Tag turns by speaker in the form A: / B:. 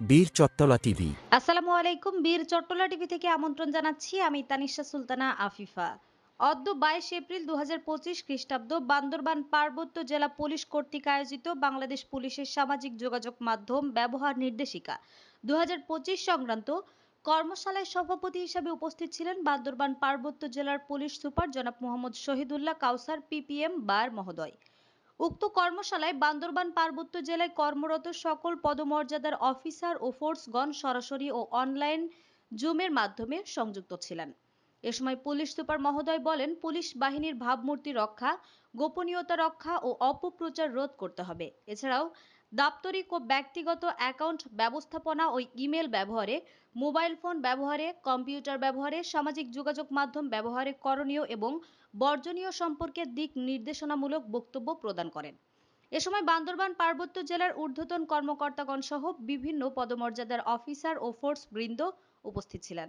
A: বীর চত্তলা টিভি।
B: আসসালামু আলাইকুম, বীর চট্টলা টিভি থেকে আমন্ত্রণ জানাচ্ছি আমি তানিশা সুলতানা আফিফা। অদ্য বাইশ এপ্রিল দু খ্রিস্টাব্দ বান্দরবান পার্বত্য জেলা পুলিশ কর্তৃক আয়োজিত বাংলাদেশ পুলিশের সামাজিক যোগাযোগ মাধ্যম ব্যবহার নির্দেশিকা দুই হাজার পঁচিশ সংক্রান্ত কর্মশালায় সভাপতি হিসেবে উপস্থিত ছিলেন বান্দরবান পার্বত্য জেলার পুলিশ সুপার জনাব মোহাম্মদ শহীদুল্লাহ কাউসার, পিপিএম, বার মহোদয়। উক্ত কর্মশালায় বান্দরবান পার্বত্য জেলায় কর্মরত সকল পদমর্যাদার অফিসার ও ফোর্সগণ সরাসরি ও অনলাইন জুমের মাধ্যমে সংযুক্ত ছিলেন। এ সময় পুলিশ সুপার মহোদয় বলেন, পুলিশ বাহিনীর ভাবমূর্তি রক্ষা, গোপনীয়তা রক্ষা ও অপপ্রচার রোধ করতে হবে। এছাড়াও, দাপ্তরিক ও ব্যক্তিগত অ্যাকাউন্ট ব্যবস্থাপনা ও ইমেল ব্যবহারে, মোবাইল ফোন ব্যবহারে, কম্পিউটার ব্যবহারে, সামাজিক যোগাযোগ মাধ্যম ব্যবহারে করণীয় এবং বর্জনীয় সম্পর্কে দিক নির্দেশনামূলক বক্তব্য প্রদান করেন। এ সময় বান্দরবান পার্বত্য জেলার ঊর্ধ্বতন কর্মকর্তাগণ সহ বিভিন্ন পদমর্যাদার অফিসার ও ফোর্স বৃন্দ উপস্থিত ছিলেন।